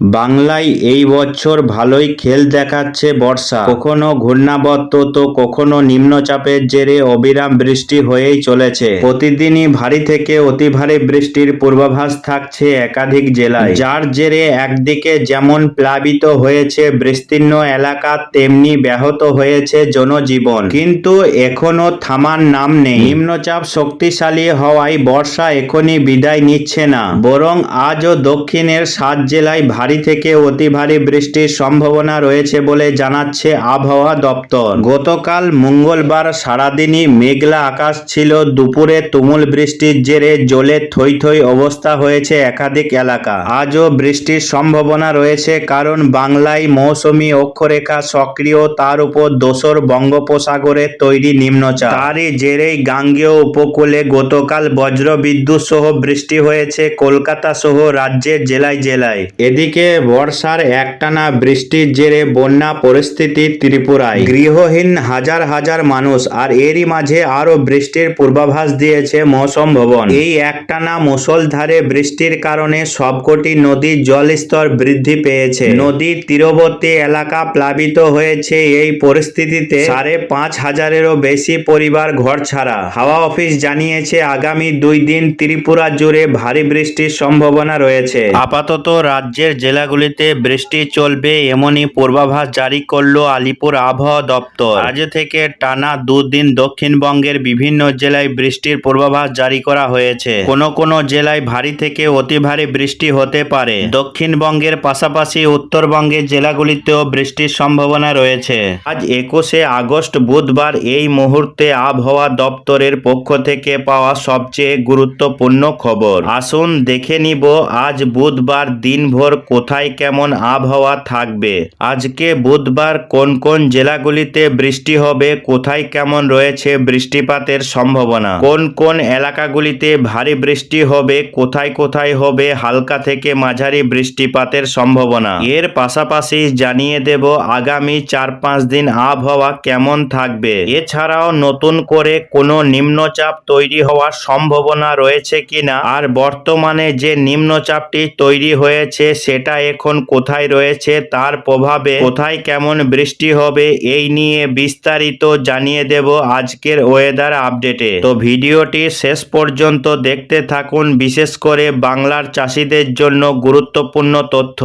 বাংলায় এই বছর ভালোই খেল দেখাচ্ছে বর্ষা। কখনো ঘূর্ণাবর্ত তো কখনো নিম্নচাপের জেরে অবিরাম বৃষ্টি হয়েই চলেছে। প্রতিদিনই ভারী থেকে অতি ভারী বৃষ্টির পূর্বাভাস থাকছে একাধিক জেলায়। যার জেরে একদিকে যেমন প্লাবিত হয়েছে বিস্তীর্ণ এলাকা, তেমনি ব্যাহত হয়েছে জনজীবন। কিন্তু এখনও থামার নাম নেই। নিম্নচাপ শক্তিশালী হওয়ায় বর্ষা এখনই বিদায় নিচ্ছে না। বরং আজও দক্ষিণের সাত জেলায় ভারী থেকে অতি ভারী বৃষ্টির সম্ভাবনা রয়েছে বলে জানাচ্ছে আবহাওয়া দপ্তর। গতকাল মঙ্গলবার সারাদিনই মেঘলা আকাশ ছিল। দুপুরে তুমুল বৃষ্টির জেরে জলে থই থই অবস্থা হয়েছে একাধিক এলাকা। আজও বৃষ্টির সম্ভাবনা রয়েছে কারণ বাংলায় মৌসুমি অক্ষরেখা সক্রিয়, তার উপর দোসর বঙ্গোপসাগরে তৈরি নিম্নচাপ। তারই জেরেই গাঙ্গেয় উপকূলে গতকাল বজ্র বিদ্যুৎ সহ বৃষ্টি হয়েছে। কলকাতা সহ রাজ্যের জেলায় জেলায়। এদিকে বর্ষার একটানা বৃষ্টির জেরে বন্যা পরিস্থিতি ত্রিপুরায়। গৃহহীন হাজার হাজার মানুষ আর এরই মাঝে আরও বৃষ্টির পূর্বাভাস দিয়েছে মৌসম ভবন। এই একটানা মুষলধারে বৃষ্টির কারণে সবকটি নদীর জলস্তর বৃদ্ধি পেয়েছে। নদীর তীরবর্তী এলাকা প্লাবিত হয়েছে এই পরিস্থিতিতে সাড়ে পাঁচ হাজারেরও বেশি পরিবার ঘর ছাড়া। হাওয়া অফিস জানিয়েছে, আগামী দুই দিন ত্রিপুরা জুড়ে ভারী বৃষ্টির সম্ভাবনা রয়েছে। আপাতত রাজ্যের জেলাগুলিতে বৃষ্টি চলবে এমনই পূর্বাভাস জারি করল আলিপুর আবহাওয়া দপ্তর। আজ থেকে টানা দুদিন দক্ষিণবঙ্গের বিভিন্ন জেলায় বৃষ্টির পূর্বাভাস জারি করা হয়েছে। কোনো কোনো জেলায় ভারী থেকে অতি ভারী বৃষ্টি হতে পারে। দক্ষিণবঙ্গের পাশাপাশি উত্তরবঙ্গের জেলাগুলিতেও বৃষ্টির সম্ভাবনা রয়েছে। আজ একুশে আগস্ট বুধবার এই মুহূর্তে আবহাওয়া দপ্তরের পক্ষ থেকে পাওয়া সবচেয়ে গুরুত্বপূর্ণ খবর। আসুন দেখে নিব, আজ বুধবার দিনভর কোথায় কেমন আবহাওয়া থাকবে? আজকে বুধবার কোন কোন জেলাগুলিতে বৃষ্টি হবে? কোথায় কেমন রয়েছে বৃষ্টিপাতের সম্ভাবনা? কোন কোন এলাকাগুলিতে ভারী বৃষ্টি হবে? কোথায় কোথায় হবে? হালকা থেকে মাঝারি বৃষ্টিপাতের সম্ভাবনা। এর পাশাপাশি জানিয়ে দেব আগামী চার পাঁচ দিন আবহাওয়া কেমন থাকবে। এছাড়াও নতুন করে কোনো নিম্নচাপ তৈরি হওয়ার সম্ভাবনা রয়েছে কিনা? আর বর্তমানে যে নিম্নচাপটি তৈরি হয়েছে, সেটা এখন কোথায় রয়েছে, তার প্রভাবে কোথায় কেমন বৃষ্টি হবে, এই নিয়ে বিস্তারিত জানিয়ে দেব আজকের ওয়েদার আপডেটে তো ভিডিওটি শেষ পর্যন্ত দেখতে থাকুন, বিশেষ করে বাংলার চাষিদের জন্য গুরুত্বপূর্ণ তথ্য।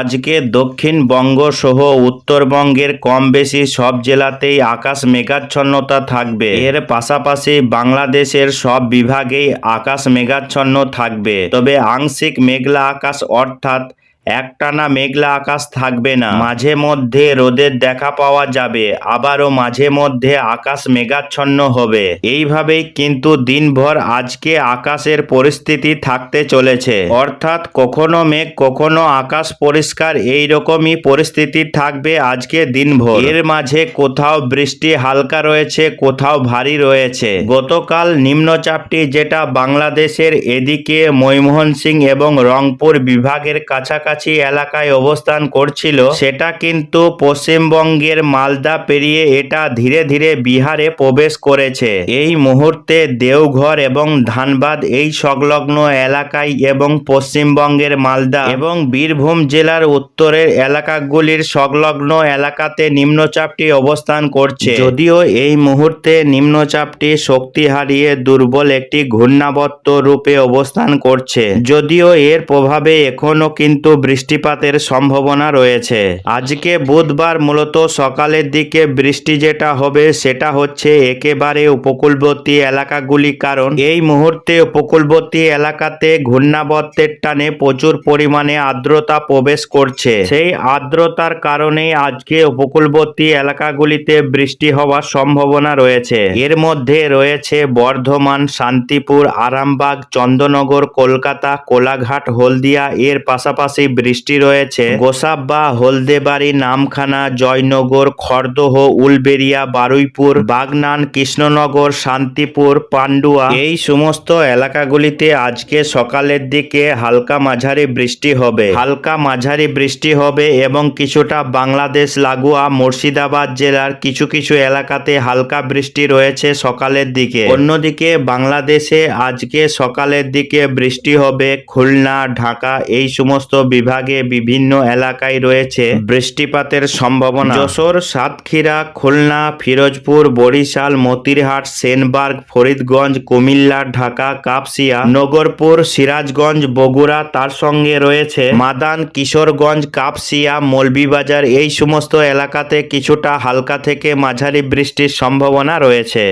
আজকে দক্ষিণবঙ্গ সহ উত্তরবঙ্গের কম বেশি সব জেলাতেই আকাশ মেঘাচ্ছন্নতা থাকবে। এর পাশাপাশি বাংলাদেশের সব বিভাগেই আকাশ মেঘাচ্ছন্ন থাকবে। তবে আংশিক মেঘলা আকাশ অর্থাৎ একটানা মেঘলা আকাশ থাকবে না। মাঝে মধ্যে রোদের দেখা পাওয়া যাবে, আবারও মাঝে মধ্যে আকাশ মেঘাচ্ছন্ন হবে। এইভাবেই কিন্তু দিনভর আজকে আকাশের পরিস্থিতি থাকতে চলেছে। অর্থাৎ কখনো মেঘ, কখনো আকাশ পরিষ্কার এই রকমই পরিস্থিতি থাকবে আজকে দিনভর। এর মাঝে কোথাও বৃষ্টি হালকা রয়েছে, কোথাও ভারী রয়েছে। গতকাল নিম্নচাপটি যেটা বাংলাদেশের এদিকে ময়মোহন সিং এবং রংপুর বিভাগের কাছাকাছি এলাকায় অবস্থান করছিল, সেটা কিন্তু পশ্চিমবঙ্গের মালদা পেরিয়ে এটা ধীরে ধীরে বিহারে প্রবেশ করেছে। এই মুহূর্তে দেওঘর এবং ধানবাদ এই সংলগ্ন এলাকায় এবং পশ্চিমবঙ্গের মালদা এবং বীরভূম জেলার উত্তরের এলাকাগুলির সংলগ্ন এলাকাতে নিম্নচাপটি অবস্থান করছে। যদিও এই মুহূর্তে নিম্নচাপটি শক্তি হারিয়ে দুর্বল একটি ঘূর্ণাবর্ত রূপে অবস্থান করছে। যদিও এর প্রভাবে এখনও কিন্তু বৃষ্টিপাতের সম্ভাবনা রয়েছে। আজকে বুধবার মূলত সকালের দিকে বৃষ্টি যেটা হবে, সেটা হচ্ছে একেবারে উপকূলবর্তী এলাকাগুলি। কারণ এই মুহূর্তে উপকূলবর্তী এলাকাতে ঘূর্ণাবর্তের টানে প্রচুর পরিমাণে আর্দ্রতা প্রবেশ করছে। সেই আর্দ্রতার কারণেই আজকে উপকূলবর্তী এলাকাগুলিতে বৃষ্টি হওয়ার সম্ভাবনা রয়েছে। এর মধ্যে রয়েছে বর্ধমান, শান্তিপুর, আরামবাগ, চন্দ্রনগর, কলকাতা, কোলাঘাট, হলদিয়া। এর পাশাপাশি বৃষ্টি রয়েছে। গোসাবা হলদেবাড়ি, নামখানা, জয়নগর, খড়দহ উলবেরিয়া বারুইপুর, বাগনান, কৃষ্ণনগর, শান্তিপুর, পান্ডুয়া। এই সমস্ত এলাকাগুলিতে আজকে সকালের দিকে হালকা মাঝারি বৃষ্টি হবে। হালকা মাঝারি বৃষ্টি হবে এবং কিছুটা বাংলাদেশ, লাগোয়া, মুর্শিদাবাদ জেলার কিছু কিছু এলাকাতে হালকা বৃষ্টি রয়েছে সকালের দিকে। অন্যদিকে বাংলাদেশে আজকে সকালের দিকে বৃষ্টি হবে খুলনা, ঢাকা, এই সমস্ত বিভাগে বিভিন্ন এলাকায় রয়েছে বৃষ্টিপাতের সম্ভাবনা। যশোর, সাতক্ষীরা, খুলনা, ফিরোজপুর, বরিশাল, মতিরহাট, সেনবার্গ, ফরিদগঞ্জ, কুমিল্লা, ঢাকা, কাপসিয়া, নগরপুর, সিরাজগঞ্জ, বগুড়া, তার সঙ্গে রয়েছে মাদান, কিশোরগঞ্জ, কাপসিয়া, মৌলভীবাজার। এই সমস্ত এলাকাতে কিছুটা হালকা থেকে মাঝারি বৃষ্টির সম্ভাবনা রয়েছে।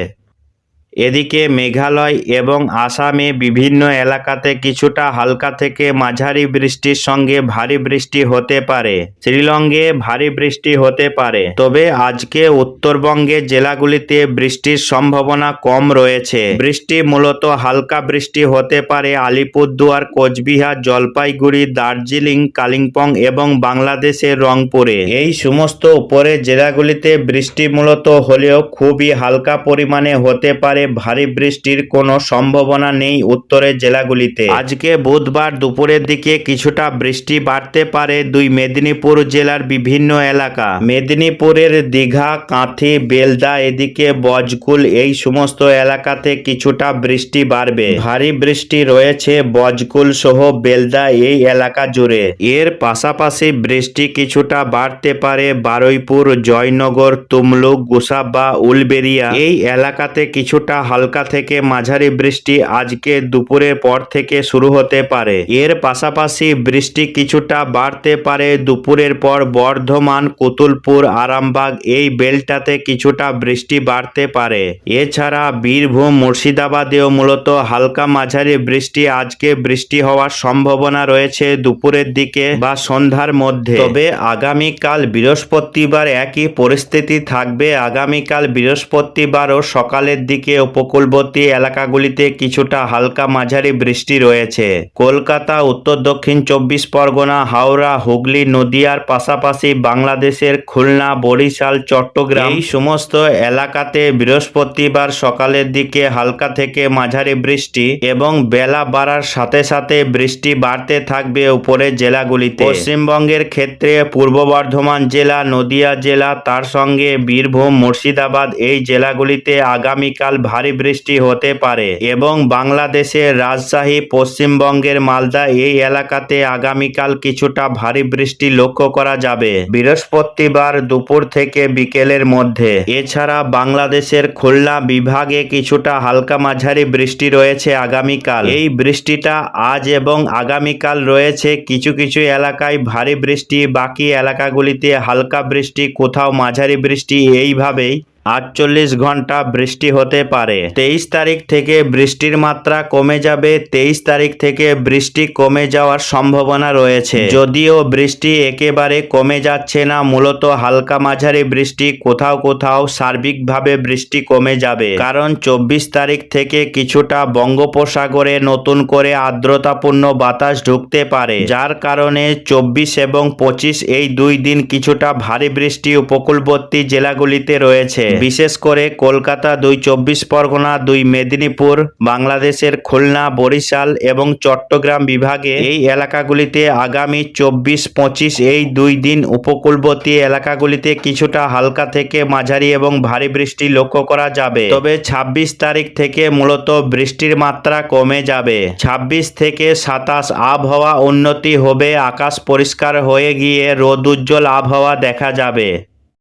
এদিকে মেঘালয় এবং আসামে বিভিন্ন এলাকাতে কিছুটা হালকা থেকে মাঝারি বৃষ্টির সঙ্গে ভারী বৃষ্টি হতে পারে। শ্রীলঙ্গে ভারী বৃষ্টি হতে পারে। তবে আজকে উত্তরবঙ্গে জেলাগুলিতে বৃষ্টির সম্ভাবনা কম রয়েছে। বৃষ্টি মূলত হালকা বৃষ্টি হতে পারে আলিপুরদুয়ার, কোচবিহার, জলপাইগুড়ি, দার্জিলিং, কালিম্পং এবং বাংলাদেশের রংপুরে। এই সমস্ত উপরে জেলাগুলিতে বৃষ্টি মূলত হলেও খুবই হালকা পরিমাণে হতে পারে ভারী বৃষ্টির কোনো সম্ভাবনা নেই উত্তরের জেলাগুলিতে। আজকে বুধবার দুপুরের দিকে কিছুটা বৃষ্টি বাড়তে পারে দুই মেদিনীপুর জেলার বিভিন্ন এলাকা। মেদিনীপুরের দীঘা, কাঁথি, বেলদা এদিকে বজকুল এই সমস্ত এলাকাতে কিছুটা বৃষ্টি বাড়বে। ভারী বৃষ্টি রয়েছে বজকুল সহ বেলদা এই এলাকা জুড়ে। এর পাশাপাশি বৃষ্টি কিছুটা বাড়তে পারে বারুইপুর, জয়নগর, তুমলুক, গোসাবা, উলবেরিয়া। এই এলাকাতে কিছুটা হালকা থেকে মাঝারি বৃষ্টি আজকে দুপুরের পর থেকে শুরু হতে পারে। এর পাশাপাশি বৃষ্টি কিছুটা বাড়তে পারে। দুপুরের পর বর্ধমান, কুতুলপুর, আরামবাগ এই বেলটাতে কিছুটা বৃষ্টি বাড়তে পারে। এছাড়া বীরভূম, মুর্শিদাবাদেও মূলত হালকা মাঝারি বৃষ্টি আজকে বৃষ্টি হওয়ার সম্ভাবনা রয়েছে দুপুরের দিকে বা সন্ধ্যার মধ্যে। তবে আগামীকাল বৃহস্পতিবার একই পরিস্থিতি থাকবে। আগামীকাল বৃহস্পতিবারও সকালের দিকে উপকূলবর্তী এলাকাগুলিতে কিছুটা হালকা মাঝারি বৃষ্টি রয়েছে। কলকাতা, উত্তর দক্ষিণ চব্বিশ পরগনা, হাওড়া, হুগলি, নদিয়ার পাশাপাশি বাংলাদেশের খুলনা, বরিশাল, চট্টগ্রাম এই সমস্ত এলাকাতে বৃহস্পতিবার সকালের দিকে হালকা থেকে মাঝারি বৃষ্টি এবং বেলা বাড়ার সাথে সাথে বৃষ্টি বাড়তে থাকবে উপরের জেলাগুলিতে। পশ্চিমবঙ্গের ক্ষেত্রে পূর্ব বর্ধমান জেলা, নদিয়া জেলা, তার সঙ্গে বীরভূম, মুর্শিদাবাদ এই জেলাগুলিতে আগামীকাল ভারী বৃষ্টি হতে পারে এবং বাংলাদেশের রাজশাহী, পশ্চিমবঙ্গের মালদা এই এলাকাতে আগামীকাল কিছুটা ভারী বৃষ্টি লক্ষ্য করা যাবে। বৃহস্পতিবার দুপুর থেকে বিকেলের মধ্যে। এছাড়া বাংলাদেশের খুলনা বিভাগে কিছুটা হালকা মাঝারি বৃষ্টি রয়েছে আগামীকাল। এই বৃষ্টিটা আজ এবং আগামীকাল রয়েছে কিছু কিছু এলাকায় ভারী বৃষ্টি, বাকি এলাকাগুলিতে হালকা বৃষ্টি, কোথাও মাঝারি বৃষ্টি, এইভাবেই আটচল্লিশ ঘণ্টা বৃষ্টি হতে পারে। তেইশ তারিখ থেকে বৃষ্টির মাত্রা কমে যাবে। তেইশ তারিখ থেকে বৃষ্টি কমে যাওয়ার সম্ভাবনা রয়েছে। যদিও বৃষ্টি একেবারে কমে যাচ্ছে না, মূলত হালকা মাঝারি বৃষ্টি, কোথাও কোথাও সার্বিকভাবে বৃষ্টি কমে যাবে। কারণ চব্বিশ তারিখ থেকে কিছুটা বঙ্গোপসাগরে নতুন করে আর্দ্রতাপূর্ণ বাতাস ঢুকতে পারে। যার কারণে চব্বিশ এবং পঁচিশ এই দুই দিন কিছুটা ভারী বৃষ্টি উপকূলবর্তী জেলাগুলিতে রয়েছে। বিশেষ করে কলকাতা দুই চব্বিশ পরগনা, দুই মেদিনীপুর, বাংলাদেশের খুলনা, বরিশাল এবং চট্টগ্রাম বিভাগে এই এলাকাগুলিতে আগামী চব্বিশ, পঁচিশ এই দুই দিন উপকূলবর্তী এলাকাগুলিতে কিছুটা হালকা থেকে মাঝারি এবং ভারী বৃষ্টি লক্ষ্য করা যাবে। তবে ২৬ তারিখ থেকে মূলত বৃষ্টির মাত্রা কমে যাবে। ২৬ থেকে সাতাশ আবহাওয়া উন্নতি হবে, আকাশ পরিষ্কার হয়ে গিয়ে রোদ উজ্জ্বল আবহাওয়া দেখা যাবে।